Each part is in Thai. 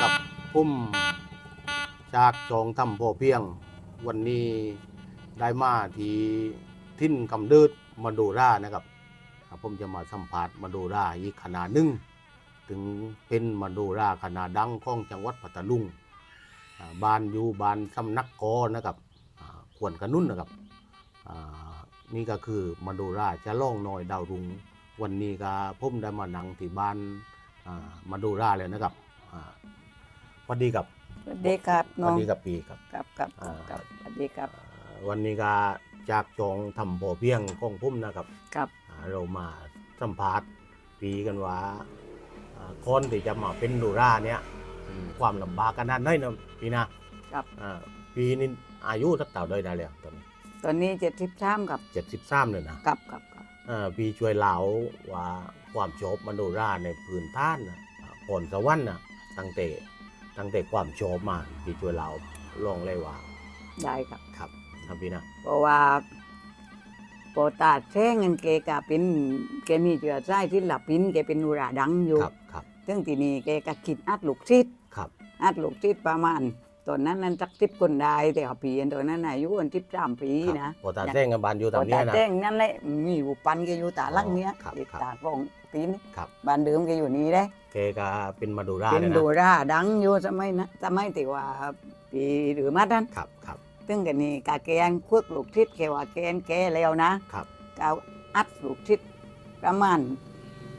กับพุ่มจากจองทำพอเพียง วันนี้ได้มาที่ทิ่นกำเดิดมาดูร่านะครับผมจะมาสัมภาษณ์มาดูร่าอีกขนาดหนึ่งถึงเป็นมาดูร่าขนาดดังของจังหวัดปัตตาลุงบ้านอยู่บ้านสำนักกอนะครับขวนกระนุ่นนะครับนี่ก็คือมาดูร่าจะล่องนอยดาวรุงวันนี้ก็ผมได้มานั่งที่บ้านมาดูร่าเลยนะครับ วัสดีครับสวัสดีครับสน้อวัสงดีครับปีครับ ครับครับอ่า ครับสวัสดีครับอ่าวันนี้ก็จากจองทำพอเพียงของผมนะครับครับอ่าเรามาสัมภาษณ์ปีกันว่าอ่าคนที่จะมาเป็นดูร่าเนี่ยอืมความลำบากกันนั้นน้อยนะปีนะครับ อ่าปีนี้อายุสักเต่าได้ได้แล้วตอนนี้ตอนนี้เจ็ดสิบสามครับเจ็ดสิบสามเลยนะ ครับครับครับอ่าพี่ช่วยเล่าว่าความโชบมโนราในพื้นท่านนะอ่าพรสวรรค์นะตั้งแต่ ตั้งแต่ความโชบมาพี่ช่วยเล่าลองเลยว่าได้ครับครับครับพี่นะเพราะว่าปอตาแท้งเงินเกกะเป็นแกมีเจือไส้ที่หลับปินแกเป็นนูราดังอยู่ครับครับซึ่งทีนี้แกก็คิดอัดลูกชิดครับอัดลูกชิดประมาณตอนนั้นนั้นสักสิบคนได้แต่ว่าปีตอนนั้นอายุคนสิบสามปีครับนะพอตาแจ้งกันบานอยู่ปตาอมเนี้ตายนะแท้งนั่นแหละมีอยู่ปันแกอยู่ตาลังเนี้ยครับเด็กครับตากลอง ปีนี้ครับ บ้านเดิมแกอยู่นี่ได้แกก็เป็นมาดูราเป็นเลยดูนะราดังอยู่สมัยนะสมัยที่ว่าปีหรือมาดันครับครับ ซึ่งกันนี่กาแกนควักลูกทิศแกว่าแกนแกแล้วนะครับ กเอาอัดลูกทิศประมาณ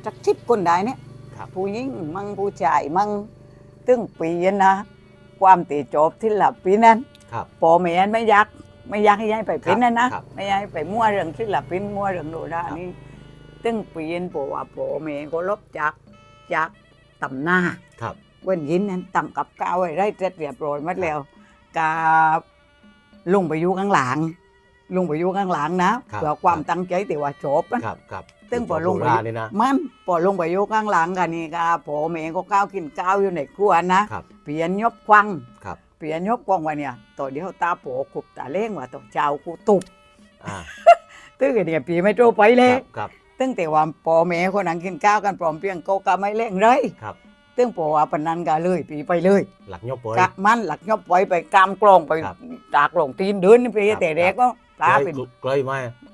จักทิศคนได้เนี่ยครับ ผู้หญิงมั่งผู้ชายมั่งตึ้งปีนะ ความตีจบที่หลับปีนั้น ครับพ่อแม่ไม่อยักไม่อยักให้ย้ายไปเป็นนั่นนะครับไม่ย้ายไปมั่วเรื่องที่หลับเป็นมั่วเรื่องโดราครับ นี่ ตึ้งปีนบอกว่าพ่อแม่ก็ลบจากจากตำหน้าครับเว้นยินนั้นต่ำกับก้าวไว้ได้เสร็จเรียบร้อยหมัดแล้วกาลุงไปอยู่ข้างหลังลุงไปอยู่ข้างหลังนะครับเพื่อความตั้งใจแต่ว่าจบนะครับครับตึ้งพอลงไปดูรานี่นะมันพอลงไปอยู่ข้างหลังกันนี่กาพ่อแม่ก็ก้าวกินก้าวอยู่ในครัวนะครับเปลี่ยนยบควังครับเปลี่ยนยบควังว่าเนี่ยตัวเดียวตาโผขุบตาเล่งว่าตัวเจ้ากูตุบอ่าตึ้งเนี่ยปีไม่โตไปเลคยรับครับ ตึ้งแต่ว่าพ่อแม่คนนั้นกินข้าวกันพร้อมเพรียงก็กะไม่เล่งเลยครับตึ้งพอว่าปานนันกะเลยปีไปเลย หลักยกเปยกะมันหลักยบไว้ไปกามกลองไปครับ จากหลงตีนเดินนี่ไปครับแต่เด็กก็ปลาเป็นใกล้ไหม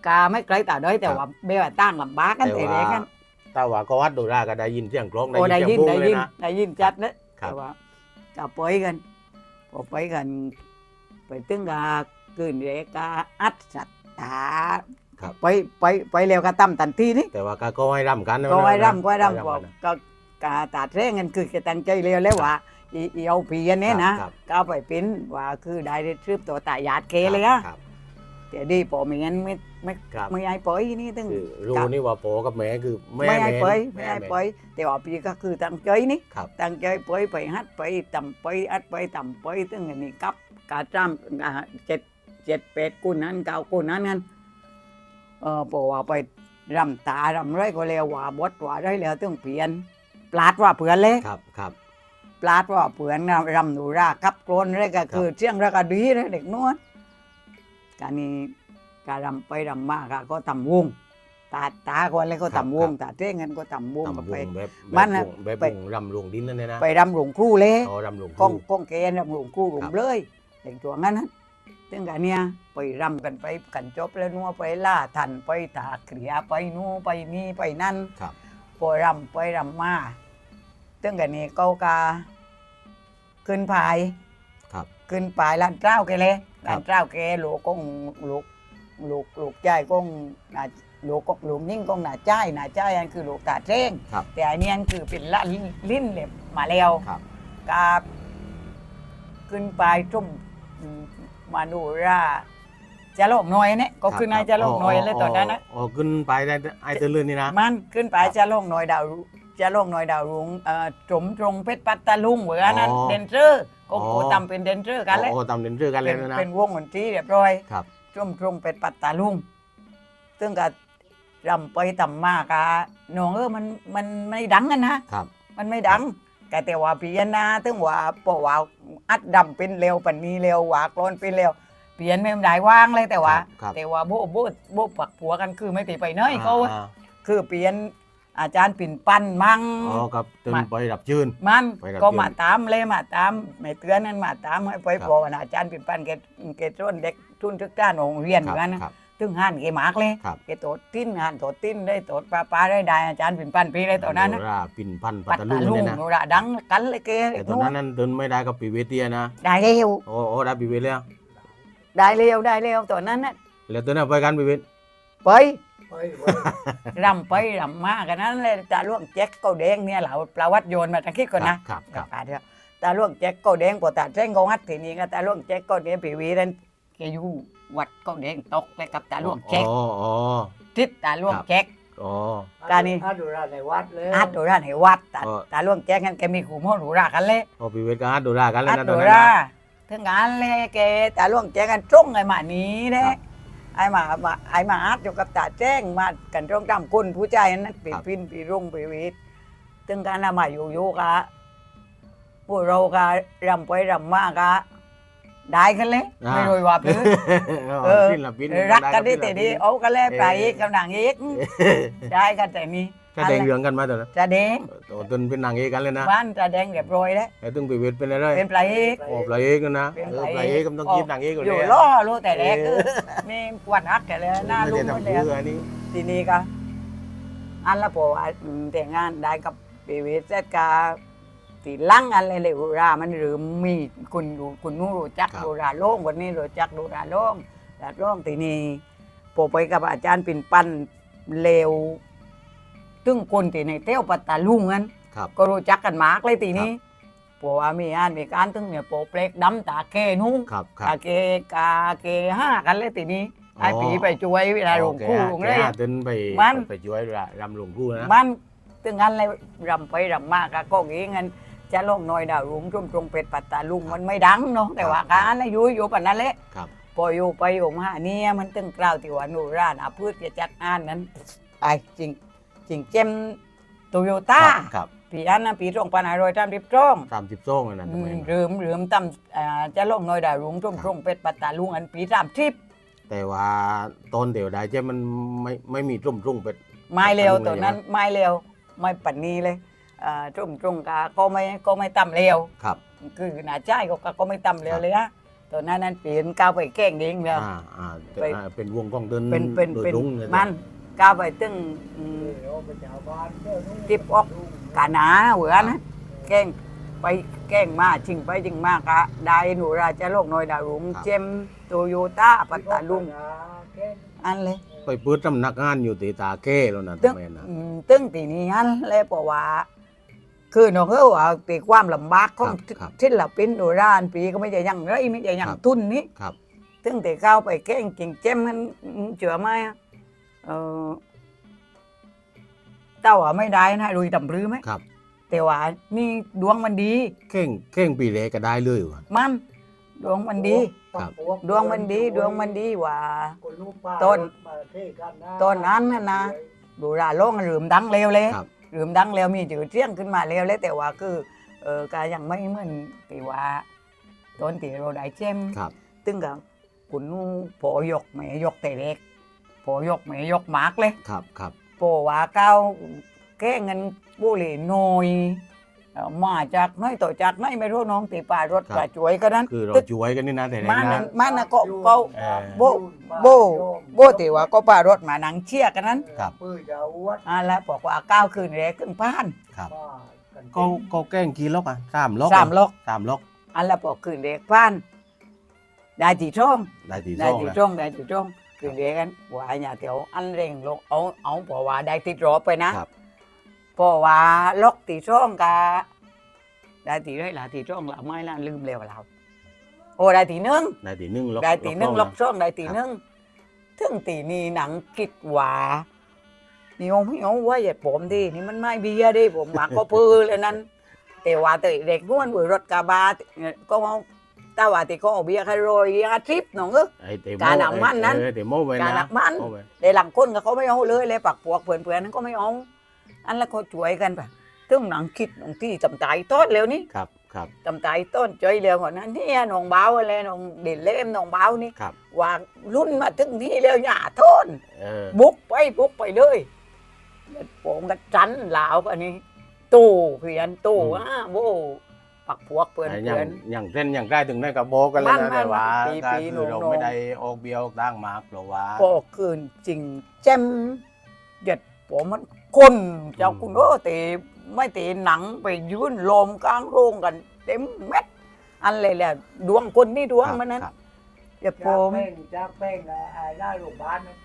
กาไม่ไกลตาด้อยแต่ครับว่าเบี้ยตั้งลำบากกันแต่แต่ว่าเด็กกันถ้าว่าก็วัดดูราก็ได้ยินเสียงกลองโอ้ได้ได้ยิยินนเสียงได้บุ้งเลยิยนนะ ได้ยินจัดนะครัแต่บว่าก็ไปกันพอไปกัน ไปตึงกาคืนเด็กกาอัดสัตตา ครับ ไปไปไปเร็วก็ตั้มตันทีนี่แต่ว่าก็ก็ให้รำกันนะก็ไว้นะรำก็ไว้รำก็บอกนะก็กาตัดแรงกันคือแกตั้งใจเร็วแล้วว่าอีอีเอาผีอันนี้นะ ครับก็เอาไปเป็นว่าคือได้ได้ทริปตัวตายาดเกเลยอะครับแต่ดีพอไม่งั้นไม่ไม่ครับไม่ให้ปล่อยนี่ตึงคือรู้นี่ว่าโปกับแม่คือแม่ไม่ให้แปล่อยไม่แม่ให้แม่ปล่อยแต่ว่าพี่ก็คือตั้งใจนี่ครับ ตั้งใจปล่อยไปฮัดไปต่ำไปอัดไปต่ำไปตึงอันนี้กับกาจ้ำกาเจ็ดเจ็ดแปดกุนนั้นเก้ากุนนั้นกัน เออพอว่าไปรำตารำไรก็แล้วว่าบดว่าไรแล้วต้องเปลี่ยน ปลาดว่าเผื่อนเลย ครับครับ ปลาดว่าเผื่อนนะรำหนูรากับโกรนไรก็คือเชียงรากดีเลยเด็กนวดการนี้การรำไปรำมาก็ก็ทำวงตาตาคนเลยก็ทำวงตาเจ้งกันก็ทำวงตำก็วไปงแบบมัแบบนน่ะวงแบบไป วงรำลงดินนั่นเนี่ยนะไปรำหลวงครู่เลย อ๋อรำลงก้องคู่ก้องแกนรำหลวงครู่หลวครังบเลยเด็กตัวงั้นนะ ตึงกันเนี่ยไปรำกันไปกันจบแล้วนัวไปล่าทันไปตากเขียไปนู่นไปนี่ไปนั่นครับพอรำไปรำมาตึงกันนี่เกากาขึ้นพายครับขึ้นปลายลานเจ้าแกเลยครับลานเจ้าแกลูกกงลูกลูกลูกใจกงน่ะลูกกงลูกยิ่งกงหน้าใจายหน้าใจายอันคือลูกตาเจ้งครับแต่อันนี้อันคือเป็นละลิ้นลิ้นเล็บมาแล้วครับกาขึ้นไปจุ่ม มาดูราจะโลกน้อยเนี่ยก็ขึ้นไอ้จะโลกน้อยเลยตอนนั้นนะอ๋อขึ้นไปได้ไอ้เตลื่นนี่นะมันขึ้นไปจะโลกน้อยดาวรุจะโลกน้อยดาวรุงเอ่อจมตรงเพชรปัตตาลุงเหมือนนั้นเดนเซอร์ก็โคตำเป็นเดนเซอร์กันเลยโอ้ตำเดินเชื่อกันเลเป็ยนนะเป็นวงดนตรีเรียบร้อยครับจุ่มตรงเป็นปัตตาลุงซึ่งก็รำไปต่ำมากอะน้องเออมันมันไม่ดังกันนะครับมันไม่ดัง แต่แต่ว่าพิจารณาถึงว่าปว่าอัดดำเป็นเร็วปันนี้เร็วว่ากรอนเป็นเร็วเปลี่ยนไม่ได้ว่างเลยแต่ว่า ครับ แต่ว่าโบโบโบปักผัวกันคือไม่ติไปเนยเขาอ่าคือเปลี่ยนอาจารย์ปิ่นปั้นมั่ง อ๋อครับจนมา ไปรับชื่น มันไปรับก็เชิญมาตามเลยมาตามไม่เตือนนั้นมาตามให้ไปครับบอกนะอาจารย์ปิ่นปั้นแกแกต้นเด็กทุนทึกด้านโรงเรียนครับกันนะครับ ถึงห้านแกหมากเลยครับแกโตดติ้นงานโตดติ้นได้โตดปลาปลาได้ได้อาจารย์ปิ่นปั้นปีได้ตอนนั้นนะโราปิ่นพันปัปัตตตาตาลุลุงงเนี่ยนะโนราดังกันเลยแกแต่ตอนนั้นนั้นเดินไม่ได้กับปีเวเตียนะได้เร็วโอ้โอ้ได้ปีเวทแล้วได้เร็วได้เร็วตอนนั้นนะแล้วตอนนั้นไปกันปีเวทไปรำไปรำมากันนั้นเลยตาล่วงแจ็คเก้าแดงเนี่ยเราประวัติโยนมาตะกี้ก่อนนะครับครับตาเดียวตาล่วงแจ็คเก้าแดงพอตาแจ้งกงัดทีนี้ก็ตาล่วงแจ็คเก้าแดงปีวีนั้นแกอยู่ วัดเก้าแดงตกเลยกับตาล่วงแจ็คอ๋ออ๋อทิศตาล่วงครับแจ็คอ๋อ การนี้ อาดูราในวัดเลยอาร์ตโดราในวัดตาเออ ตาล่วงแจ็คกันแกมีขู่โมหรูรากันเลยพอปีเวทก็ฮัดดูรากันแล้วอาร์ตนะตโดอนนั้นรานะ ถึงงานเลยแกตาล่วงแจ็คกันจ้องไอ้หมานี้เด้ครับไอ้หมามาไอ้หมาอาร์ตอยู่กับตาแจ้งมากันตรงตามคุณผู้ใจนั้นปีครับ พินปีรุ่งปีวิทย์ถึงการละมาอยู่อยู่กะพวกเรากะรำไปรำมากะ ได้กันเลยไม่รู้ว่าพื้นเออปิ้นละปิ้นรักกันได้ปิ้แต่ละดีปิ้นเอากันเลยไปเออกำลังเอกได้กันแต่นี้แสดงเรื่องกันมาตอนนั้นจะแดงโอ้ตอนเป็นนางเอกกันเลยนะบ้านจะแดงเรียบร้อยแล้วไอ้ตึงปีเวทเป็นอะไรเป็นปลาเอก โอ้ปลาเอกกันนะเป็นเอปอลาปลาเอกก็ต้องกินนางเอกอยู่อยู่แล้วล่อรู้แต่แรกคือมีกวนอักกันเลยหน้าไม่ลุงได้หมดทำเลยเพื่ออันนี้ทีนี้ก็อันละพอว่าอืมแต่งงานได้กับปีวิทย์เสร็จกา ตีลังอันเลยเลยอุรามันหรือมีคุณรู้คุณนู้รู้จักดูราโล่งวันนี้รู้จักดูราโล่งราโล่งทีนี้พอไปกับอาจารย์ปิ่นปันเลวตึงคนที่ในเต้วปัตตาลุงนั้น ครับ ก็รู้จักกันมากเลยทีนี้เพราะว่ามีงานมีการตึงเนี่ยโปรเปลกดำตาแก่นู้ครับครัตาบ เกกาเกห้ากันเลยทีนี้อ๋อไอ้ปีไปช่วยเวลาหลวงคู่หลวงเลย แกหาเดินไปมัน ไปช่วยรำหลวงคู่นะมันตึงงั้นเลยรำไปรำมากะก็งี้งั้น จะลงน้อยดาวรุ้งจุ่มตรงเป็ดปัตตาลุงมันไม่ดังเนาะแต่ว่าการนะอยู่อยู่ปานนั้นแหละครับพออยู่ไปอยู่มาเนี่ยมันตึงกล่าวที่ว่าหนูร้านอาพืชจะจัดอ่านนั้นไอ้จริงจริงเจมโตโยต้าครับปีอันนะปีตรงปันหารอยตามริบตรงสามสิบซ่องอันนั้นทำไมนะเริ่มเริ่มตั้มอ่าจะลงน้อยดาวรุ้งจุ่มตรงเป็ดปัตตาลุงอันปีสามทิพแต่ว่าตอนเดี๋ยวได้เจ้มันไม่ไม่มีรุ่มรุ่งเป็ดไม่เร็วปัตตาลุงตัวนั้นเลยนะไม่เร็วไม่ปันนี้เลยอ่า ตรงตรงกาก็ไม่ก็ไม่ต่ำเร็วครับ คือหน้าใจก็ก็ก็ไม่ต่ำเร็วเลยฮะตอนนั้นนั้นเปลี่ยนก้าวไปแกล้งเด้งเลยอ่าอ่าแต่ไปอ่าเป็นวงกองเดินเป็นเป็นโดยเป็นรุ่งเลยมันก้าวไปตึงอืมติบออกกาหนาเหมือนนะแกล้งไปแกล้งมาจริงไปจริงมากะได้หนูราจะโลกน้อยดาวรุงเจมโตโยต้าปัตตาลุงอันเลยไปเปิดตำนักงานอยู่ตีตาแก้แล้วนะตึ้งทำไมนะอืมตึ้งตีนี้อันเลยเพราะว่า คือน้องเอ้ว่าตีความลำบากของครับครับศิลปินโดราณปีก็ไม่ใช่อยังไรไม่ใช่อยังครับ ทุนนี้ ครับตึ้งแต่เข้าไปแกล้งจริงเจมมันเชื่อไหมอะเออเต้าว่าไม่ได้นะรุยตำรือไหมครับ แต่ว่านี่ดวงมันดี เข่งเข่งปีแรกก็ได้เลยว่ะ มันดวงมันดี ครับ ดวงมันดี ดวงมันดีว่า ต้ต้นนต้นนั้นน่ะนะ ดูราโล่งหลืมดังเร็วเลยครับห ลืมดังเร็วมีจืดเที่ยงขึ้นมาเร็วเลยแต่ว่าคือเออการยังไม่เหมือนที่ว่าต้นที่เราได้เจมครับตึงกับคุณนูพอยกแม่ยกแต่เล็กพอยกแม่ยกมากเลยครับครับโปว่าเก้าแก้เงินบุหรี่หน่อยเอ่อ มาจากไหน้อยต่อจากไหน้อยไม่รู้น้องตีป่ารถกระจวยก็นั้นคือเราตึกช่วยกันนี่นะแต่ไหนมันนะนั่นมันนะก็ก็เออโบโบโบตีว่าก็ป่ารถมานังเชียร์กันนั้นครับปื้อจะวัดอ่าแล้วบอกว่าเก้าวคืนแรกขึ้นพานครับบ้ากันก็ก็แกล้งกี่ล็อกอะสามล็อกสามล็อกสามล็อกอันแล้วบอกคืนแรกพานได้ตีช่อง ได้ตีได้ซ่องตีแล้วช่องได้ตีช่องคืนแรกกันว่าอย่าเดี๋ยวอันเร่งลงเอาเอาเพราะว่าได้ติดรอไปนะครับเพราะว่าล็อกตีช่องกะได้ตีได้ละตีช่องละไม่ละลืมแล้วเราโอ้ได้ตีหนึงได้ตีหนึ่งล็อกได้ตีหนึงล็อกซ่ช่องได้ตีครับหนึงถึงตีนี้หนังคิดว่านี่เอาไม่เอาไว่าอย่าผมดินี่มันไม่เบียร์ดิผมหมักก็พื้นเลยนั้น แต่ว่าแต่เด็กม้วนบนรถกระบะก็เอาแต่ว่าที่เขาเอาเบียร์คารอยเบียร์ทริปน้องเออไอ้เตโมการหนังมันนั้นเออเตโมไปการหนันะงมันโไปแต่หลังคนก็เขาไม่เอาเลยเลยปักปวกเพื่อนเพื่อนๆนั้นก็ไม่เอา อันแล้วก็ช่วยกันปะตึ้งหนังคิดหนังที่จำใจทอดเร็วนี่ครับครับจำใจต้นใจเร็วกว่านั้นเนี่ยน้องเบาอะไรน้องเด่นเล่มน้องเบานี่ครับวางรุ่นมาถึงนี่แล้วอย่าโทนเออบุกไปบุกไปเลยโป่งกระจันหลาวอันนี้ตู้เพียนตู้อืมอ่าโว้ปักพวกเปื่อนแต่อเปื่ย่าองนอย่างเส้นอย่างใกล้ถึงได้กับโบอกกันแล้วมันะนแต่ว่าปีก็ปีคือเราโหนงๆไม่ได้ออกเบียวออกตั้งมาเพราะว่าก็คืนจริงแจ่มเด็ดผมมัน คนเจ้าอืมคุณโอ้ตีไม่ตีหนังไปยืนลมกลางโรงกัน เต็มเม็ดอันเลยแหละดวงคนนี่ดวงครับมันนั้นครับเดี๋ยวผจากมแป้งจากแป้งอะอ่าหน้าโรงพยาบาลนะ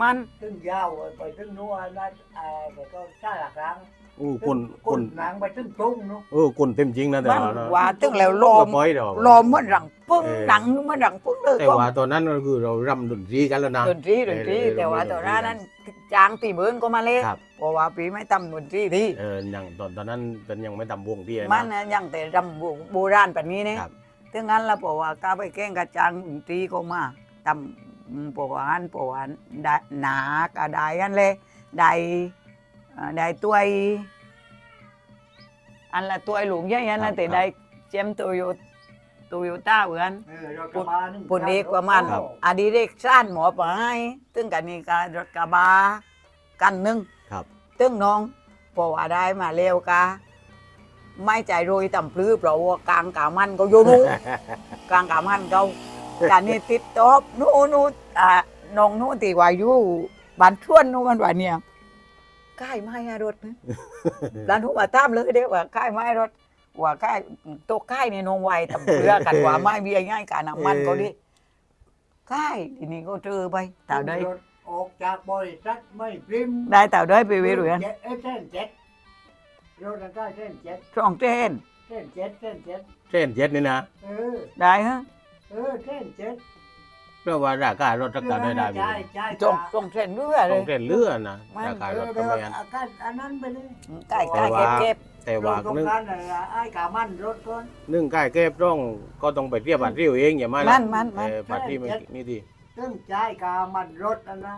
มันตึ้งยาวไปตึ้งนัวหน้าอ่าแต่ก็ใช่หลักครั้งอู้คนคคนนหนังไปตึ้งตุ้งเนาะเออคนเต็มจริงนะแต่มันว่าว่าตึงแล้วลก็มปล่อยเดี๋ยว ลมมันรังปึ้งเออ หนังมันรังปึ้งเลยแต่ก็ว่าตอนนั้นก็คือเรารำดนตรีกันแล้วนะ ดนตรีดนตรีเออแต่ว่าดนตรีตอนนั้นนั้น จางตีเบิร์นก็มาเล่นครับ เพราะว่าปีไม่ตำดนตรีดีเอออย่างตอนตอนนั้นตอนยังไม่ทำวงที่มันนะยังแต่รำโบราณแบบนี้เนี่ยครับ ถึงงั้นแล้วเพราะว่าก้าไปแกล้งกระจังดนตรีก็มาตำอืมเพราะว่าอันเพราะว่าได้หนากระไดอันเลยได้เอ่อได้ตัวไอ้อันละตัวไอ้หลวงใหญ่อันครัละบแต่ครับได้เจมโตโย โตโยต้าเหมือนเออรถกระบะนึงปุ่นเอกประมาณครับ อดีเรกสั้นหมอปลายตึงกันนี่การรถกระบะกันหนึ่งครับ ตึงน้องเพราะว่าได้มาเร็วกาไม่ใจโรยต่ำพลื้อเพราะว่ากลางกามันก็โยนูกลางกามันเขาการนี่ติดตอบนู่นนู่นอ่าน้องนู่นตีว่าอยู่บ้านชวนนู่นมันว่าเนี่ยใกล้ไม้อะรถนะร้านทุกมาตามเลยเด้อว่าใกล้ไม้รถ ว่าใกล้ตัวใกล้เนี่ยน้องไวต่ำเพลือกันว่าไม้เบียง่ายการน้ำมันก็ดีใกล้ทีนี้ก็เจอไปแต่ได้รถออกจากบริษัทไม่พริมได้แต่ได้ไปเวรุยนเจ็ดเอ้ยเส้นเจ็ดรถนั่นก็เส้นเจ็ดช่องเต้นเส้นเจ็ดเส้นเจ็ดเส้นเจ็ดนี่นะเออได้ฮะเออเส้นเจ็ด เพราะว่าราคารถราคาได้ได้ไปใช่ใช่จงจงเส้นเรื่อยเลต้อย งเส้นเลือนะมัน ราคาเอรอถเดี๋ก็ยวไม่อันอาการอันนั้นไปเลยใกล้ใกล้เก็บเก็บแต่ว่าตรงนึ่งนั้นน่ะไอ้กามันรถก่อนนึ่งใกล้แก้บต้องก็ต้องไปเทียบบัตรริ้วเองอย่ามามันะนมันมันเออบัตรที่ไม่นี่ดีซึ่งใจายกามันรถอันนะ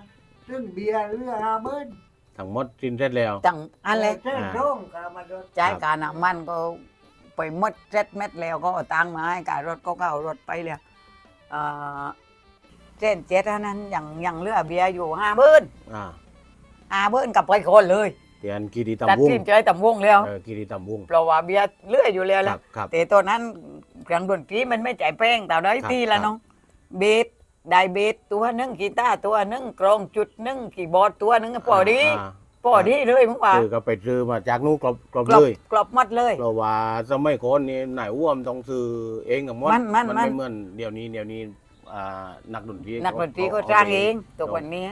ซึ่งเบียร์เรือห้าหมื่นทั้งหมดสิ้นเสร็จแล้ว จังอันเลยเส้นตรงกามันรถจ่ายการน้ำมันก็ไปหมดเจ็ดเม็ดแล้วก็เอาตังค์มาให้การรถก็เข้ารถไปเลยเอ่อ เส้นเจ็ดอันนั้นยังยังเหลือเบียร์อยู่ห้าหมื่นอ่าห้าหมื่นกับไปคนเลยเตียนกีดีตัดตำวงสินใจต่ำวงแล้วเออกีดีตำวงเพราะว่าเบียร์เหลืออยู่แล้วคแหรัละบครับ แต่ตอนนั้นเครื่องดนตรีมันไม่จ่ายแป้งแต่ได้ครับทีละครับ น้องเบสได้เบสตัวหนึงกีตาร์ตัวหนึงกรองจุดหนึงคีย์บอร์ดตัวหนึงพอดีาพอดีเลยมึงว่าคือก็ไปซื้อมาจากนู้นกรอบกรอบกรอบเลยกรอบหมัดเลย เพราะว่าสมัยก่อนนี่ไหนอ้วมต้องซื้อเองกับมดมันมันมันมัน ไม่เหมือนเดี๋ยวนี้เดี๋ยวนี้ อ่านักดนตรีนักดนตรีก็เสร้างเองตัววันนี้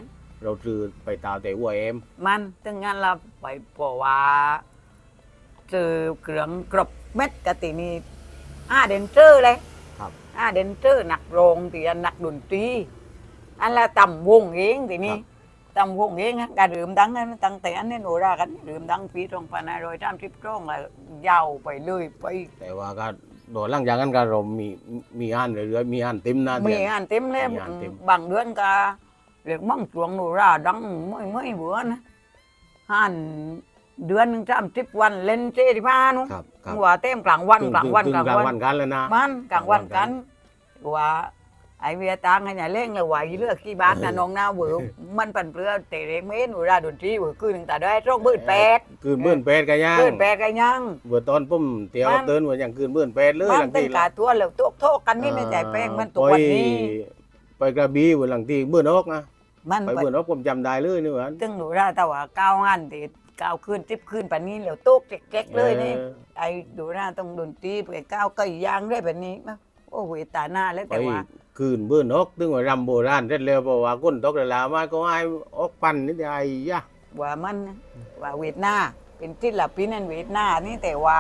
เราซื้อไปตามแต่อ้วเอ็มมันถึงงั้นเราไปบอกว่าซื้อเครื่องกรอบเม็ดกะตินี่อ้าเดนเจอร์เลยครับอ้าเดนเจอร์หนักโรงตีอันหนักดนตรีอันละต่ำวงเองทีนี้ต่ำวงเองฮะการดื่มดังนั้นตั้งแต่อันนี้โนรากันดื่มดังปีตรงพันห้าร้อยสามสิบตรงแล้วยาวไปเลยไป แต่ว่าก็ โดนหลังจากนั้นก็เรามีมีอ่านเรื่อยๆมีอ่านเต็มหน้ามีเดือนงานเต็มเลยมีงานเต็ม บางเดือนก็เรียกมั่งจวงโนราดังไม่ไม่เบื่อนะหันเดือนหนึ่งสามสิบวันเล่นเจดีพานุครับครับว่าเต็มกลางวันถึกลางวันถึกลางกลางวัวันนกันเลยนะ มันกลางวันกลางวันกักันนว่า ไอเวียตังไอ้เนี่ยเล่งเลยว่าอีเลือกกี่บาทนะน้องหน้าเวอมันเป็นเปลือเตะเล็กเมนหนูราดนตรีเวอคือหนึ่งแต่ได้ร่องบื้นแปดคืนเบื่อนแปดกันย่างบื้นแปดกันยังเบื่อตอนปุ้มเตียวมันเตือนว่าอย่างคืนเบื่อนแปดเลยมัหลันงเป็นที่กาตัวแล้วตกโทษกันนี่ไม่ใจแป้งมันตัววันนี้ ไปกระบี่วันหลังที่เบื่อนอกนะมันไปเป็นเบื่อนอกผมจำได้เลยนี่หวานตึงหนูราแต่ว่าก้าวงานติดก้าวขึ้นทิบขึ้นปานนี้แล้วตกเจ๊กๆเลยนี่ออไอ้ดูหน้าต้องดนตรีไปก้าวก็ยางได้แบบนี้มาโอ้โหตาหน้าแล้วไปแต่ว่า คืนเบื่อนอกตึงว่ารำโบราณเสร็จแล้วเพราะว่าก้นตกแล้วลามาก็ให้ออกปั่นนี่ไอ้ยะว่ามันนะว่าเวทนาเป็นศิลปินนั่นเวทนานี่แต่ว่า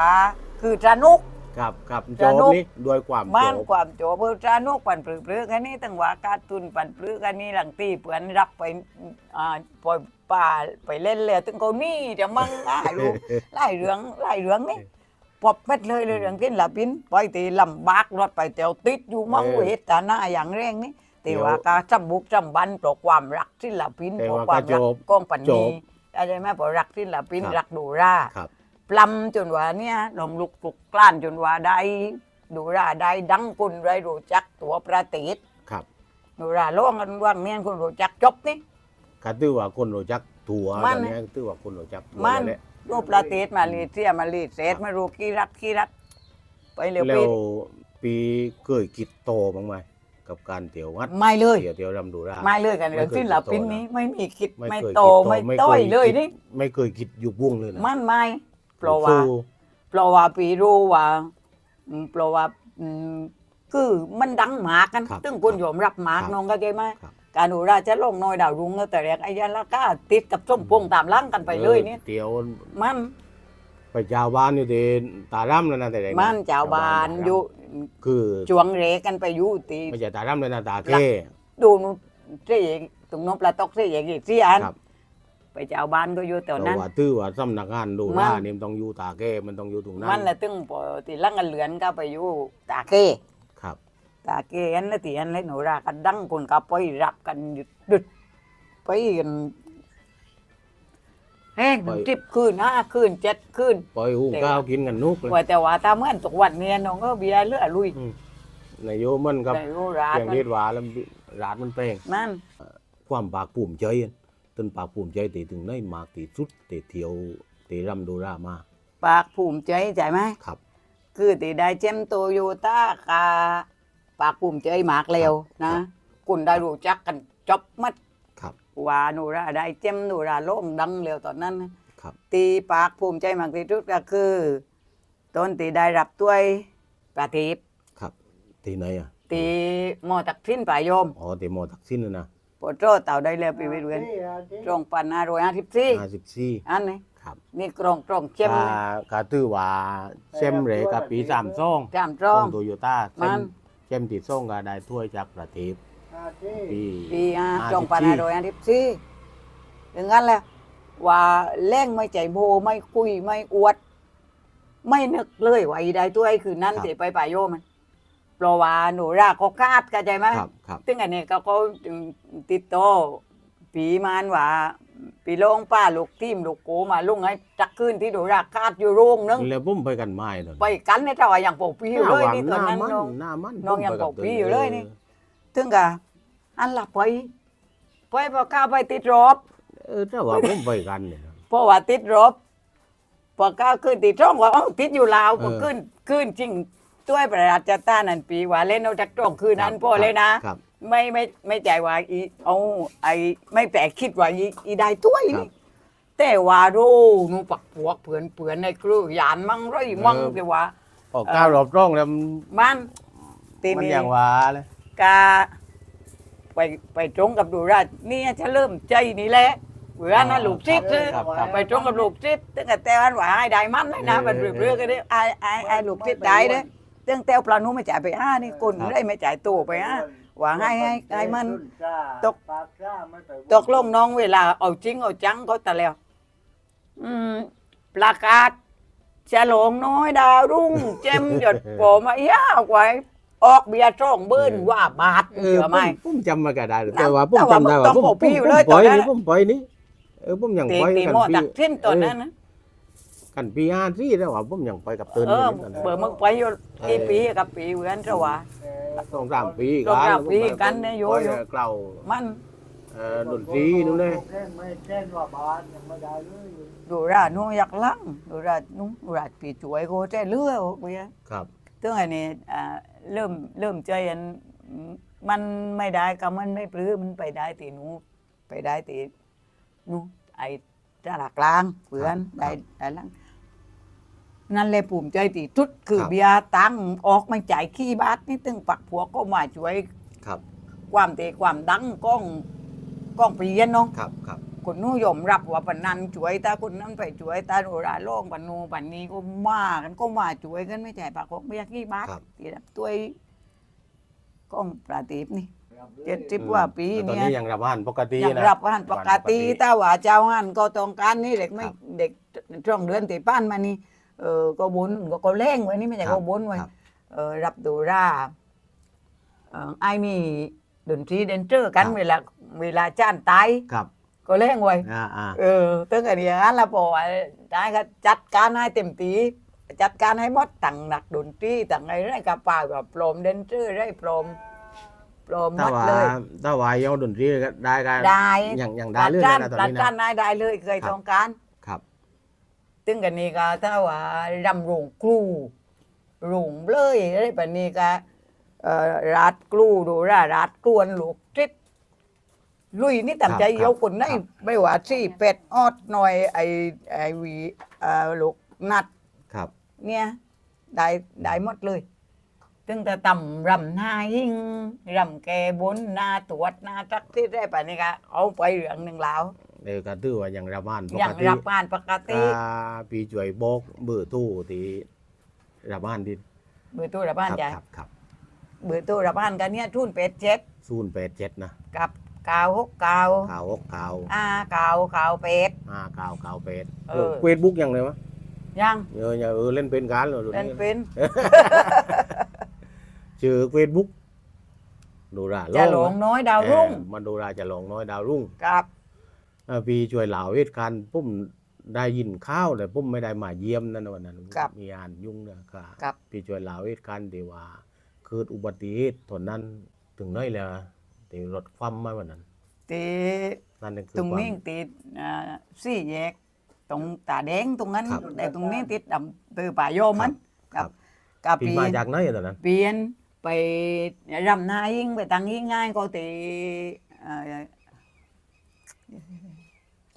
คือสนุกครับครับโจจะบนุกนี่ด้วยความมันโจบความโจเบอร์สนุกปั่นปลื้อๆกันนี่ตั้งว่าการตุนปั่นปลื้อกันนี่หลังตีเปือนรับไปอ่าปล่อยป่าไปเล่นเลยตึงเขานี่จะมั่งอะลูกไล่เรื่องไล่เรื่องนี่ ปอบเม็ดเลยเลยเรื่องกินละปินไปตีลำบากรถไปเตียวติดอยู่มั่งเออเวทนาอย่างแรงนี่เดี๋แต่ยวว่าการจำบุกจำบันเพราะความรักศิลปินแต่เพราะว่าความก็รักจบก้องปันจนีบเข้าใจไหมเพราะรักศิลปินครับรักดูราครับปลำจนว่าเนี่ยลงลุกปลุกกล้านจนว่าได้ดูราได้ดังกุนไรรู้จักตัวประติษครับดูราโล่งกันว่างเนี่ยคุณรู้จักจบนี่ก็ถือว่าคนรู้จักตัวมันตอนเนี้ยตื้อว่าคนรู้จักตัวมันแล้วแหละ รูปประเทศมาเลเซียมาเลเซียไม่รู้กี่รัฐกี่รัฐไปเร็วแล้ปีวปีเคยคิดโตบ้างไหมกับการเตี่ยววัดไม่เลย เตี่ยวเตี่ยวรำดูรา ไม่เลยกันไม่เรื่องเคยศิลปินคิดโตนะนี้ไม่มีคิดไม่ไม่เคยโตคิดโตไม่ไม่ต้อยเคยเลยคิดนี่ไม่เคยคิดอยู่วงเลยนะมันไม่เพราะว่า สู้เพราะว่าปีรู้ว่าอืมเพราะว่าอืมคือมันดังหมากกันครับซึ่งคุณยอมรับหมากครับน้องก็ใจไหมครับ การดูราจะลงน้อยดาวรุงแล้วแต่แรกไอ้ยันละก้าติดกับส้มพวงตามหล่างกันไปเลยนี่เตี่ยวมันไปจาวบ้านอยู่ที่ตาร่ำแล้วนะแต่ไหนมันเจ้าบานอยู่คือจวงเรกันไปอยู่ตีไม่ใช่ตาร่ำเลยนะตาเก้ดูนู่นเสียเอกตรงน้องปลาตอกเสียเอกอีกเสียอันครับไปเจ้าบ้านก็อยู่แถวแต่นั้นว่าตื้อว่าสำนักงานดูมันรานี่มันต้องอยู่ตาเก้มันต้องอยู่ตรงนั้นมันละตึงพอตีลังกันเหลือนก็ไปอยู่ตาเกครับ ตาเกอันละตีอันเลยหนูรากันดังคนก็ไปรับกันดึดดึดไปกันเฮ้ยสิบคืนห้าคืนเจ็ดคืนปล่อยหุงข้าวกินกันนุกเลยว่าแต่ว่าถ้าเหมื่อนทุกวันเนี่ยน้องก็เบียร์เลือลุยอืมนายโยมันกับในรูร้านเพียงมันเรียดหวาแล้วร้านมันแป้งนั่นความปากภูมิใจอะต้นปากภูมิใจตีถึงได้มากตีสุดตีเที่ยวตีรำดูรามา ปากภูมิใจใจไหมครับ คือตีได้เจมโตโยต้ากา ปากภูมิใจมากเร็วนะคุณได้รู้จักกันจบมัดครับ ว่าหนูราได้เจมหนูราโล่งดังเร็วตอนนั้นนะครับตีปากภูมิใจมากที่สุดก็คือต้นตีได้รับถ้วยประทีปครับที่ไหนอะตีหมอตักทิ้นป่ายโยมอ๋อตีโมอทักษิณน่ะนะปวดโรเต่าได้แล้วปีวิเวียนตรงปันห้าร้อยห้าสิบสี่ห้าสิบสี่อันนี้ครับนี่กรองกรองเจมกานะกาตื้อว่าเชมเหรกับปีสามซ่องจามตรองโตโยต้ามัน เชมติดซ่องก็ได้ถ้วยจากประเทศปีปีอะห้าตรงปันสิห้าบสี่ร้อยห้าสิบสี่ดังนั้นแหละว่าแรงไม่ใจโบไม่คุยไม่อวด ไม่นึกเลยว่าอีได้ถ้วยคือนั่นที่ไปป่ายโยมมันเพราะว่าหนูรักเขาคาดเข้าใจไหมครับครับซึ่งอันนี้ก็เขาติดต่อปีมันว่า ปีโรงป้าลูกทีมลูกโกมาลุงให้จักขึ้นที่หนูรักคาดอยู่โรงนึงแล้วผมไปกันไม้ตอนไปกันในตะวันอย่างปกปีอยู่เลยนี่หตอนน้านั้นมันน้องหน้ามันน้องผมยังไปบอกตัวพี่อยู่เลยนี่ถึงกะอันหลับไปไปพอก้าวไปติดรอบเออถ้าว่าผมไปกันเนี่ยนะเพราะว่าติดรอบพอก้าวขึ้นติดช่องว่าเอ้าติดอยู่ลาวพอเออขึ้นขึ้นจริงด้วยประราชต้านนันปีว่าเล่นเอาจากตรงคืนนั้นพอเลยนะครับ ไม่ไม่ไม่ใจว่าอีเอาไอไม่แปลกคิดว่าอีอีได้ถ้วยครันี่บแต่ว่าโรู้นูปักพวกเผื่อนเผื่อนในครูยานมั่งไรมั่งเออแต่ว่า ออกก้าวรอบร่องแล้วมันมันตีมันนี้อย่างว่าเลยกาไปไปตรงกับดูราชนี่จะเริ่มใจนี่แหละเผื่อนะลูกซิดซื้อ ครับครับ ไปตรงกับลูกซิดตั้งแต่แต่วันว่าไอ้ได้มันเลยนะเออมันเรื่อยๆกันเด้ไอ้ไอ้ไอ้ลูกซิดได้เด้ตั้งแต่ปลาหนูไม่จ่ายไปห้านี่คนครับได้ไม่จ่ายตัวไปห้า ว่าให้ให้ให้มัน ตกปากซ่าไม่ไปตกลงน้องเวลาเอาจริงเอาจังก็แต่แล้ว อืม ประกาศฉลองน้อยดาวรุ่ง เจมหยดผมยาวไว้ ออกเบียร์ช่องเบิ้นว่าบาทเอเชื่ออไหม ผมผมจำมาก็ได้นะแต่ว่าผมแต่ว่าจำได้ต้ว่าองผมบอกพี่อยู่เลยผมปล่อยตอนนั้นนี่ผมปล่อยนี่เออผมยังตีปล่อยตีกันโมปีตักทิ้นตอนนั้นนะ กันปีห้าที่แล้วว่าผมยังไปกับเตือนเอออยู่นั่นเบอร์มึงไปอยู่กี่ปีกับปีเหมือนจะว่า สองสามปีสองสามปีกันเนี่ยโยปล่โย่เกล่ามันเอ่อดนตรีนู่นเลยแค่ไม่แค่ว่าบ้านยังไม่ได้เลยดูราหนูอยากลังดูราหนูดูราปีช่วยโคใจเลือดเบียร์ครับตึงอันนี้อ่าเริ่มเริ่มใจอันมันไม่ได้ก็มันไม่ปลื้มมันไปได้ตีหนูไปได้ตีหนูไอ้จ้าหลักลางเพื่อนครับได้ได้ลัง นั่นเลยภูมิใจตีทุดคือครับ เบียร์ตังค์ออกไม่จ่ายขี้บาทนี่ตึงปักผัวก็มาช่วยครับความเตความดังก้องก้องเปลี่ยนเน้องครับครับคนนู้นยอมรับว่าปนนันช่วยตาคนนั้นไปช่วยตาโนราโล่งปนนูปันนี้ก็มากันก็มาช่วยกันไม่จ่ายปากของเบียร์ขี้บาทครับตีรับตัวยก้องปราตีบนี่เจ็ดสิบกว่าปีตอนเนี่ย นี้ยังรับอาหารปกติยังนะ รับอาหารปกติแต่ว่าเจ้าหันก็ต้องการนี่เด็กไม่ครับ เด็กช่วงเดือนตีป้านมานี่ เออก็บุญก็ก็เล่งไว้นี่ไม่ใช่ครับก็บุญไว้ครับเออรับดูราเออไอ้มีดนตรีเดนเจอร์กันครับ เวลาเวลาจ้านตายครับก็เล่งไว้อ่าอ่าเออตั้งแต่อย่างนั้นแล้วพอว่าได้ก็จัดการให้เต็มตีจัดการให้หมดตั้งหนักดนตรีตั้งไอ้ไรกระเป๋ากับโปรมเดนเจอร์ไรโปรมโปโปรหมถ้าดว่าเลย ถ้าว่าเยาดนตรีก็ได้กันได้ อย่างอย่างปได้ลาเรื่องจ้านนะตอนปลานี้จ้านนะนายได้เลยเคยครับ ต้องการ ครับตึงกันนี้ก็ถ้าว่ารำโรงครูโรงเบลยอะไรแบบนี้ก็เอ่อรัดกลูดูรารัดกลวนลูกจิตลุยนี่ตามใจครับเยาคนไหนครับไม่ว่าซี่เป็ดออดหน่อย ไอไอหวีเอ่อลูกนัดครับ เนี่ยได้ได้หมดเลยตึงแต่ตำรำหน้ายิ่งรำแกบนหน้าตรวจหน้าจักที่ได้ปะนี่ก็เอาไปเรื่องหนึ่งแล้ว เดี๋ยวก็ถือว่าอย่างระบานปอกย่างติรับงานปกติถ้าปีจ่วยโบกเบื่อตู้ที่ระบานดินเบือตู้ระบ้านครับใจครับครับเบือตู้ระบ้านกันเนี่ยทุนเป็ดเจ็ดศูนย์แปดเจ็ดนะกับกาวหกกาวข่าวอกข่าวอากาวกาวเป็ดห้าข่าวข่าวเป็ดเออ เฟซบุ๊กยังเลยวะยังเอออย่าเออเล่นเป็นการเลยเล่นเป็นชื่อเฟซบุ๊กดูราจะหลงน้อยดาวรุ่งเออมันดูราจะหลงน้อยดาวรุ่ง กับเอ่อ พี่ช่วยเหล่าเหตุการณ์ปุ้มได้ยินข้าวแต่ปุ้มไม่ได้มาเยี่ยมนั่นวันนั้นมีงานยุ่งนะครับกับ พี่ช่วยเหล่าเหตุการณ์ที่ว่าเกิดอุบัติเหตุตอนนั้นถึงน้อยแล้วที่รถคว่ำมาวันนั้นตีนั่นคือตรงความนี้ติดอ่าสี่แยกตรงตาแดงตรงนั้นครับแต่ตรงนี้ติดดำตือป่าโยมมันครักับบกับพี่ปีมาจากไหนตอนนั้นเปลี่ยนไปรำนายิ่งไปตังยิ่งง่ายก็ตีเอ่อ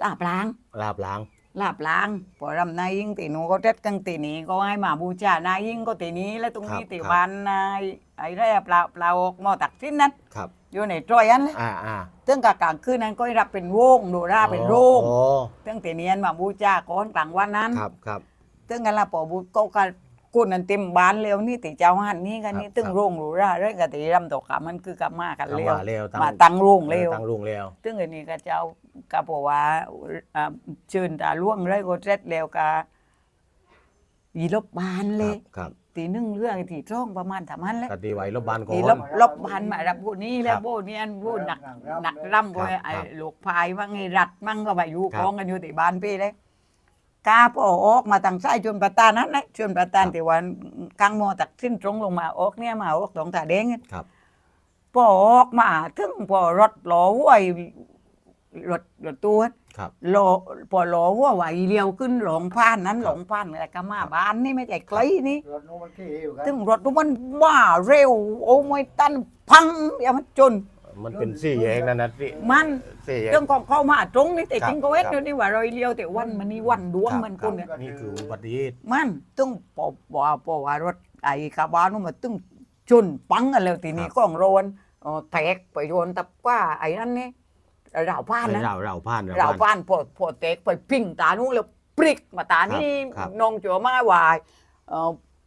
ลาบล้าง ลาบล้าง ลาบล้างพอรำนายิ่งตีหนูก็เท็ดกังตีนี้ก็ให้มาบูชานายิ่งก็ตีนี้แล้วตรงนี้ครับตีครับ วันนายไอ้ไรอะปลาปลาออกหมอตักสิ้นนั้นครับ อยู่ในตรอยอันเลยอ่าอ่าตึงกกลางคืนนั้นก็รับเป็นโวงดูราเป็นโรงอ๋อตึงตีเนียนมาบูชาก่อนกลางวันนั้น ครับครับตึงกันละปอบูก็กัน กุนนั้นเต็มบ้านเร็วนี่ติเจ้าหันนี่กันนี่ตึงครับโรงดูราเรื่องกติรำตกกะมันคือกลับมากันเร็วว่าเร็วมาตั้งโรงเร็วตั้งรุงเร็วซึ่งอันนี้ก็เจ้ากะบอกว่าอ่าเชิญตาล่วงเลยก็เสร็จแล้วกะยีลบบานเลยตีนึ่งเรื่องตีช่องประมาณสามันเลยติไว้รบบานก่อตีนลบลบบานมารับพวกนี้แล้วพวกนี้อันพวกหนักหนักร่ำก็ครับไอ้ลูกพายมั่งไอ้รัดมั่งก็ไปอยู่ครับกองกันอยู่ที่บ้านพี่เลย กาพอออกมาทางซ้ายจนประตานนั้นเลยจนประตานที่วันกลางมอตักสิ้นตรงลงมาออกเนี่ยมาออกตรงตาแดงเนี่ยครับพอออกมาถึงพอรถหล่อวัวรถรถตู้ครับหล่อพอหล่อวัวไหวเลี้ยวขึ้นหลงผ่านนั้นหลงผ่านอะไรก็มาบ้านนี่ไม่ใช่ไกลนี่รถนู้นมันขี้อยู่กันถึงรถนู้นมันว่าเร็ว โอ้ไม่ตันพังอย่ามันจน มันเป็นสี่แยกนั่นนะสี่มันสี่แยกเรื่องของเข้ามาตรงนี้แต่ครับจริงก็เว้นครับอยู่นี่ว่าเราเลี้ยวแต่วันมันนี่วันดวงครับมันคนเนี่ยครับนี่คืออุบัติเหตุมันต้องปอปอปอว่ารถไอ้คาบานุมันตึงชนปังกันแล้วทีนี้ครับกล้องโรนเอ่อแตกไปโดนตับว่าไอ้นั่นนี่เราวผ่านนะเราเราผ่านเราวผ่านพอพอแตกไปพิงตานู้นแล้วปริกมาตานี่ครับนองจัวมาวา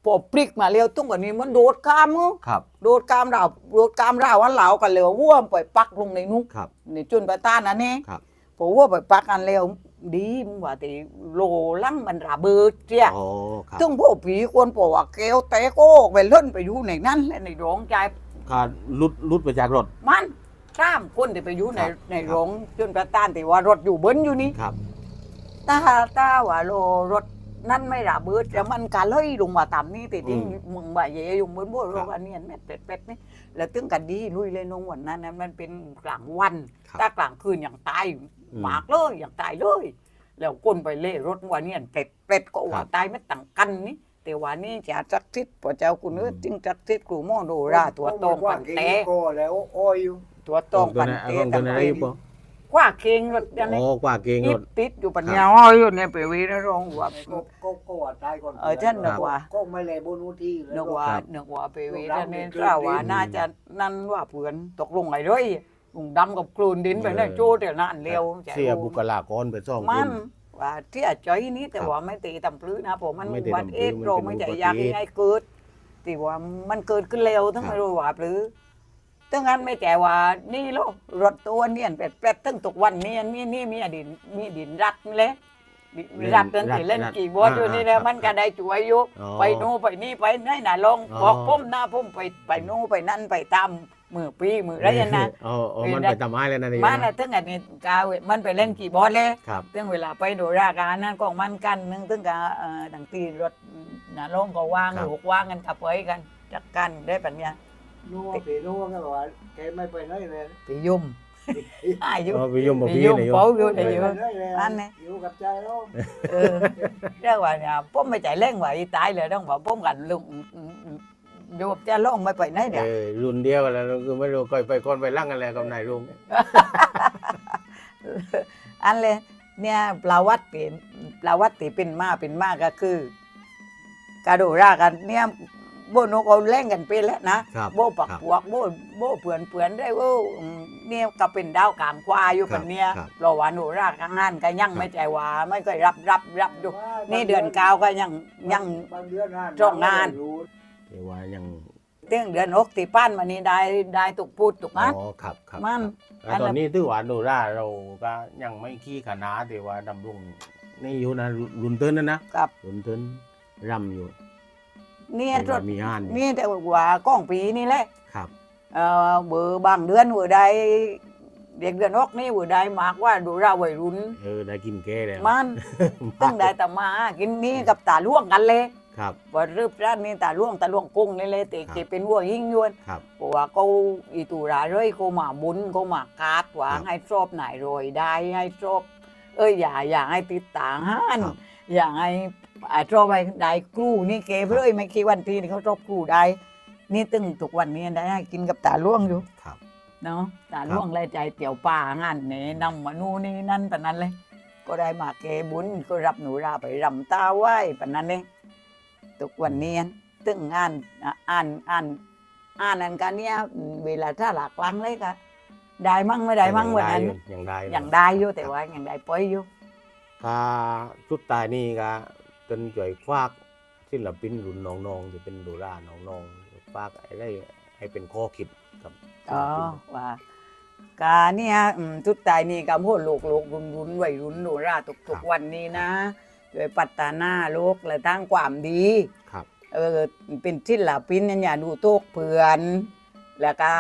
ยเอ่อพอปริกมาเร็วตุ้งกว่านี้มันโดดข้ามมึงครับ โดดข้ามเราโดดข้ามเราวันเหลากันเร็วว่วมไปปักลงในนุกครับในจุนไปตานั่นนี่ครับพอว่าไปปักกันเร็วดีมึงว่าแต่โลลังมันระเบิดเจ้าโอ้ครับซึ่งพวกผีควรบอกว่าแก้วแตกโอ้ไปเล่นไปอยู่ในนั้นและในโรงใจก็ลุดลุดไปจากรถ มันข้ามคนที่ไปอยู่ในครับในโรงจนประตานแต่ว่ารถอยู่เบิ้นอยู่นี่ครับถ้าถ้าว่าโลรถ นั่นไม่ระเบิดแล้วมันก็เลยลงมาต่ำนี่แต่จริงมึงว่าเย่อยู่บนพวกโรงอันนี้แม่เป็ดเป็ดนี่แล้วตึงกันดีลุยเลยนงวันนั้นนะมันเป็นกลางวันครับถ้ากลางคืนอย่างตายอืมหมากเลยอย่างตายเลย แล้วคนไปเล่รถวันนี้เป็ดเป็ดก็ว่าครับตายไม่ต่างกันนี่แต่ว่านี่จะจักทิศพระเจ้าคุณเอ้ยจึงจักทิศกูโมโดราตัวตรงปันเตโกแล้วโอ้ยอยู่ตัวตรงตัวปันนั้นเตเอาตั วนั้นอะไรอีกปะกว่าเคียงรถยันโอ้กว่าเกงอิรบถติดอยู่ปัญญาอ้อยอยู่ในเปวีนะรองว่าก็ก็ก็ว่าตายก่อนเออฉันนึกว่าก็ไม่เลยบนนู้นที่เลยนึกว่าครับนึกว่าเปวีนั่นนี่ทราบว่าน่าจะนั่นว่าเพื่อนตกลงไงเลยลุงดำกับคลูนดินไปเลยโจ้เดี๋ยวนั่นเร็วจะเสียรู้บุคลากรไปสองคมันนว่าที่อาจอยนี้แต่ครับว่าไม่ตีตำปลื้อนะผมมันไม่ตีวัดตำปลื้เออสมันโรเป็นไม่ใช่อุบัติอยากเหตุให้เกิดแต่ว่ามันเกิดขึ้นเร็วทั้งครับไม่รู้ว่าปลื้อ ตั้งนั้นไม่แก่ว่านี่โลกรถตัวเนี่ยเป็ดเป็ดตั้งตกวันเนี่ยนี่นี่มีอดินมีดินรัดนี่เลยรัดตั้งแต่เล่นกี่บอสอยู่นี่แล้วมันก็ได้ช่วยอยู่อ๋อไปโน่นไปนี่ไปไหนน่ะลองอ๋อบอกพุ่มหน้าพุ่มไปไปโน่นไปนั่นไปตามมือปีมือไรนะอ๋ออ๋อมันไปทำให้เลยนะนี่มันน่ะตั้งแต่นี่กาเวมันไปเล่นกี่บอสเลยครับตึงเวลาไปดูราการนั้นก็มันกันนึงตึงกับเอ่อต่างตีรถนะลงก็ว่างครับลูกว่างกันกับไปกันจักกันได้ปัญญา นัวปีนัวก็บอกว่าแกไม่ไปไหนเลยไปยุ่มอายุอ๋อไปยมบ่ไปพี่ยุ่มนี่โยเป้าอยู่ไม่เดี๋ยวไปอยู่ไหนเลยอันนี้ อยู่กับใจเราเออเรียกว่าเนี่ยผมไม่ใจเร่งว่าอีตายเลยต้องบอกผมกันลุงอยู่กับเจ้าล่องไม่ไปไหนเอเนี่ยอรุ่นเดียวกันแล้วคือไม่รู้ก่อยไปก่อนไปลั่งกันแล้วกับนายลุงอันเลยเนี่ยประวัติที่ประวัติที่ เป็นมาเป็นมาก็คือกระโดดรากันเนี่ยโบนกเอาแล่งกันเป็นแล้วนะครับโบปักครับพวกโบโบเปื่อนเปื่อนได้โอ้อืมเนี่ยก็เป็นดาวกลางควายอยู่ครักับนเนี่ยครับเพราะว่าหนูรากข้างงานก็ยังครับ ไม่ใจว่าไม่เคยรับรับรับอยู่นี่เดือนเก้าก็ยังยัง บางเดือนห้าจ้องงานรู้แต่ว่ายังเรื่องเดือนอกตีป้านมานี่ได้ได้ตุกพูดตุกนัด อ๋อครับครับมัน ครับแล้วตอนนี้ถือว่าโนราเราก็ยังไม่ขี้ขนาดแต่ว่าดำรงนี่อยู่นะรุ่นเติ้นนั่นนะครับ รุ่นเติ้นรำอยู่ เนี่ยแต่ว่ามีงานอยู่มีแต่ว่าก้องปีนี่แหละครับเอ่อเบอร์บางเดือนเบอร์ใดเด็กเดือนอกนี่เบอร์ใดมากว่าดูเราวัยรุ่นเออได้กินแก่แล้วมันตั้งได้แต่มากินนี่กับตาล่วงกันเลยครับว่ารืบร้านนี้ตาล่วงตาล่วงกุ้งนี่เลยแต่ครับเก็บเป็นวัวยิ่งยวนครับเพราะว่าเขาอีตูราเรื่อยเขามาบุญเขามากาดว่าครับให้ชอบไหนโรยได้ให้ชอบเอ้ยอย่าอย่าให้ติดต่างห้านครับอย่าให้ อาชอบไปได้ครูนี่เก็บเลยไม่คิดวันทีนี่เขาชอบครูได้ นี่ตึงทุกวันนี้ได้ให้กินกับตาล่วงอยู่ครับ เนาะตาล่วงไล่ใจเตี่ยวป่างานเนนำมานู่นนี่นั่นปะนั้นเลย ก็ได้มาเกบุญก็รับหนูราไปรำตาไหว้ปะนั้นเองทุกวันนี้ตึงงานอะอ่านอ่านอ่านอันกันเนี้ยเวลาถ้าหลักลังเลยก็ได้มั่งไม่ได้มั่งวันนั้นยังได้อย่างได้อยู่แต่ว่าอย่างได้ปล่อยอยู่ก็ชุดตายนี่ก็ จนจ่อยควักศิลปินรุ่นน้องๆที่เป็นโดราน้องๆฝากอะไรให้เป็นข้อคิดกับศิอ๋อลปินว่ากาเนี่ยอืมทุกตายนี่กับพวกลูกลูกรุนรุนวัยรุ่นหนูราทุกทุกวันนี้นะช่วยปัตตานาโลกและทั้งความดีครับเออเป็นศิลปินเนี่ยอย่าดูโตกเพื่อน แล้วก็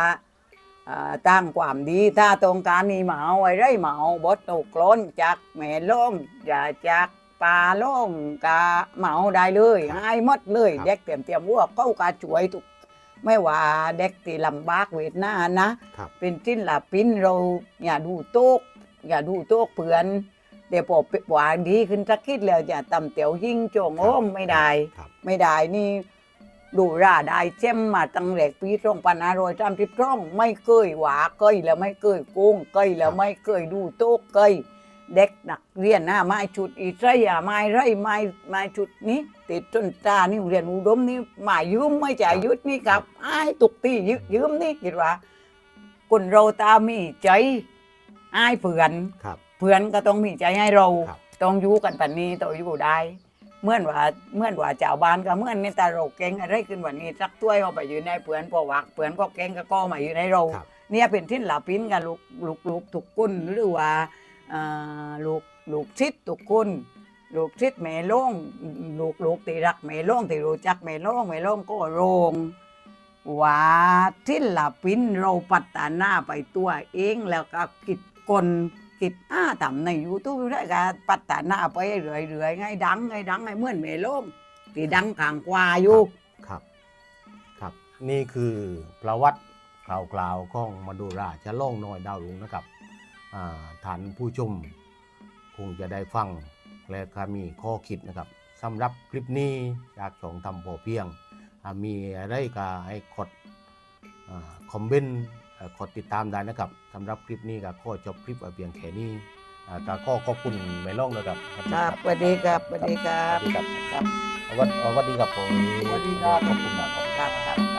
อ่าตั้งความดีถ้าตรงการนี่เหมาไว้ไรเหมาบดตกล้นจากแม่ล่งอย่าจาก ปลาล่งกาเหมาได้เลยครับให้หมดเลยครับเด็กเตรียมเตรียมวัวเขากาช่วยทุกไม่ว่าเด็กที่ลำบากเวทหน้านะครับเป็นศิลปินเราอย่าดูโต๊กอย่าดูโต๊กเพื่อนเดี๋ยวพอหวานดีขึ้นสักคิดแล้วอย่าตำเตียวยิ่งโจงโอ้มไม่ได้ครับไม่ได้นี่ดูราได้เช่มมาตั้งแต่ปีสองพันห้าร้อยสามสิบสอง ไม่เคยหวาเกยแล้วไม่เคยโกงเกยแล้วไม่เคยดูโต๊กเกย เด็กนักเรียนหน้าไม้ชุดอีไรอย่าไม้ไรไม้ไม้ชุดนี้ ติดจนตานี่เรียนอุดมนี่หมายยืมไม่จ่ายยุดนี่ครับไอ้ายตุกตียืมยืมนี่คิดว่าคนเราตามีใจไอ้ายเพื่อนครับเพื่อนก็ต้องมีใจให้เราครับต้องอยู่กันปันนี้ต้องอยู่ได้เมื่อนว่าเมื่อนว่าเจ้าบ้านก็เมื่อนนี่แต่เราเก่งอะไรขึ้นวันนี้สักถ้วยเอาไปอยู่ในเพื่อนพอวักเพื่อนก็เก่งก็ก็มาอยู่ในเราครับเนี่ยเป็นที่หลับพินกับลูกลูกลูกทุกคนหรือว่าอ่า ลูกลูกชิดทุกคนลูกชิดแม่ล่งลูกลูกตีรักแม่ล่งตีรู้จักแม่ล่งแม่ล่งก็โรงว่าที่หลับพินเราพัฒนาไปตัวเองแล้วก็คิดกลคิดอ้าต่ำในยูทูบได้ก็พัฒนาไปเรื่อยๆไงดังไงดังไงเหมือนแม่ล่งที่ดังขางกว่าอยู่ครับ ครับ นี่คือประวัติกล่าวๆของมาดูราชะล่องน้อยดาวลุงนะครับ ฐานผู้ชม คงจะได้ฟัง และก็มีข้อคิดนะครับสำหรับคลิปนี้จากสองทำพอเพียงอ่ามีอะไรก็ให้กดอาคอมเมนต์อ่ากดติดตามได้นะครับสำหรับคลิปนี้ก็ขอจบคลิปไว้เพียงแค่นี้อ่าก็ขอขอบคุณไม่ล่องนะครับครับสวัสดีครับสวัสดีครัสบวัสดีครับครับสวัสดีครับผมสวัสดีครับขอบคุณมากครับครับครับ